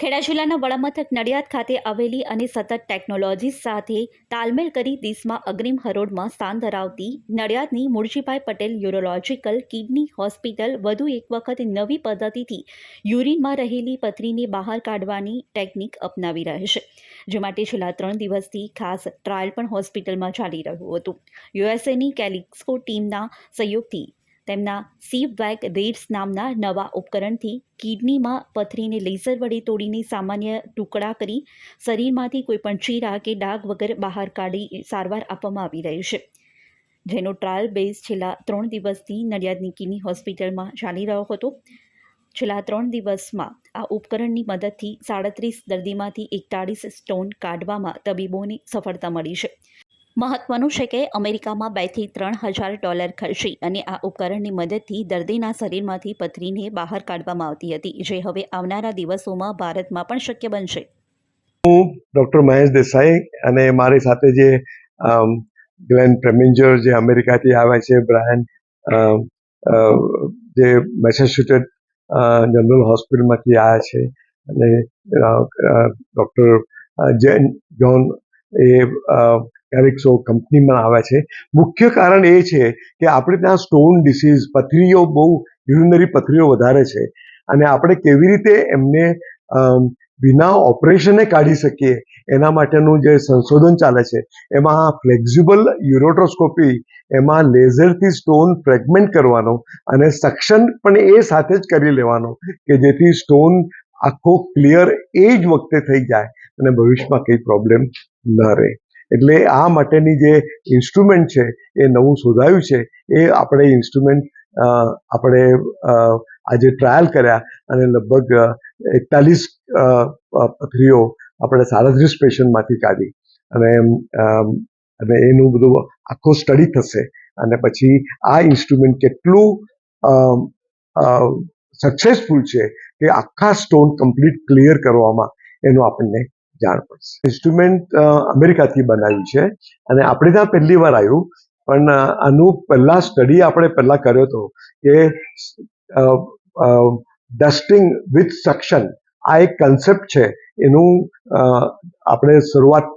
ખેડા જિલ્લાના વડામથક નડિયાદ ખાતે આવેલી અને સતત ટેકનોલોજી સાથે તાલમેલ કરી દેશમાં અગ્રીમ હરોળમાં સ્થાન ધરાવતી નડિયાદની Muljibhai Patel urological kidney hospital વધુ એક વખત નવી પદ્ધતિથી યુરિનમાં રહેલી પથરીને બહાર કાઢવાની ટેકનિક અપનાવી રહી છે, જે માટે છેલ્લા ત્રણ દિવસથી ખાસ ટ્રાયલ પણ હોસ્પિટલમાં ચાલી રહ્યું હતું. યુએસએની કેલિક્સકો ટીમના સહયોગથી તેમના સીવ વેક રેડ્સ નામના નવા ઉપકરણથી કિડનીમાં પથરીને લેસર વડે તોડીને સામાન્ય ટુકડા કરી શરીરમાંથી કોઈપણ ચીરા કે ડાઘ વગર બહાર કાઢી સારવાર આપવામાં આવી રહી છે. જેનો ટ્રાયલ બેઝ છેલ્લા ત્રણ દિવસથી નડિયાદની કિડની હોસ્પિટલમાં ચાલી રહ્યો હતો. છેલ્લા ત્રણ દિવસમાં આ ઉપકરણની મદદથી સાડત્રીસ દર્દીમાંથી એકતાળીસ સ્ટોન કાઢવામાં તબીબોને સફળતા મળી છે. મહત્વનું છે કે અમેરિકામાં બેથી ત્રણ હજાર ડોલર ખર્ચી અને આ ઉપકરણની મદદથી દર્દીના શરીરમાંથી પથરીને બહાર કાઢવામાં આવતી હતી, જે હવે આવનારા દિવસોમાં ભારતમાં પણ શક્ય બનશે. હું ડૉક્ટર મહેશ દેસાઈ અને મારી સાથે જે ગ્લેન પ્રેમિન્જર જે અમેરિકાથી આવ્યા છે, બ્રાયન જે મેસેચ્યુટેટ જનરલ હોસ્પિટલમાંથી આવ્યા છે અને ડૉક્ટર જેન જોન એ અ, સો કંપનીમાં આવે છે. મુખ્ય કારણ એ છે કે આપણે ત્યાં સ્ટોન ડિસીઝ પથરીઓ બહુ યુરિનરી પથરીઓ વધારે છે. અને આપણે કેવી રીતે એમને વિના ઓપરેશને કાઢી શકીએ એના માટેનું જે સંશોધન ચાલે છે એમાં ફ્લેક્ઝિબલ યુરોટ્રોસ્કોપી એમાં લેઝરથી સ્ટોન ફ્રેગમેન્ટ કરવાનો અને સક્શન પણ એ સાથે જ કરી લેવાનો કે જેથી સ્ટોન આખો ક્લિયર એ જ વખતે થઈ જાય અને ભવિષ્યમાં કંઈ પ્રોબ્લેમ ન રહે. એટલે આ માટેની જે ઇન્સ્ટ્રુમેન્ટ છે, એ નવું શોધાયું છે, એ આપણે ઇન્સ્ટ્રુમેન્ટ આપણે આજે ટ્રાયલ કર્યા અને લગભગ એકતાલીસ પથરીઓ આપણે સાડત્રીસ પેશન્ટમાંથી કાઢી અને અને એનું બધું આખો સ્ટડી થશે અને પછી આ ઇન્સ્ટ્રુમેન્ટ કેટલું સક્સેસફુલ છે કે આખા સ્ટોન કમ્પ્લીટ ક્લિયર કરવામાં એનું આપણને જાણ પડશે. ઇન્સ્ટ્રુમેન્ટ અમેરિકાથી બનાવ્યું છે અને આપણે ત્યાં પહેલી વાર આવ્યું, પણ આનું પહેલાં સ્ટડી આપણે પહેલાં કર્યો હતો કે ડસ્ટિંગ વિથ સક્શન આ એક કન્સેપ્ટ છે, એનું આપણે શરૂઆત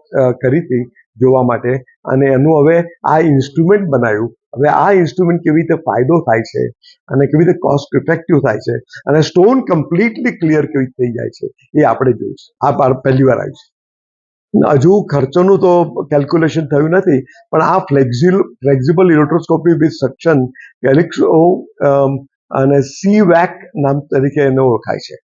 કરી હતી જોવા માટે અને એનું હવે આ ઇન્સ્ટ્રુમેન્ટ બનાવ્યું હવે આ ઇન્સ્ટ્રુમેન્ટ કેવી રીતે ફાયદો થાય છે અને કેવી રીતે કોસ્ટ ઇફેક્ટિવ થાય છે અને સ્ટોન કમ્પ્લીટલી ક્લિયર કેવી રીતે થઈ જાય છે એ આપણે જોઈશું. આ પહેલી વાર આવ્યું છે. હજુ ખર્ચોનું તો કેલ્ક્યુલેશન થયું નથી, પણ આ ફ્લેક્ઝિલ ફ્લેક્ઝિબલ ઇલેક્ટ્રોસ્કોપી વિથ સક્શન કેલિક્સો અને સી વેક નામ તરીકે એને ઓળખાય છે.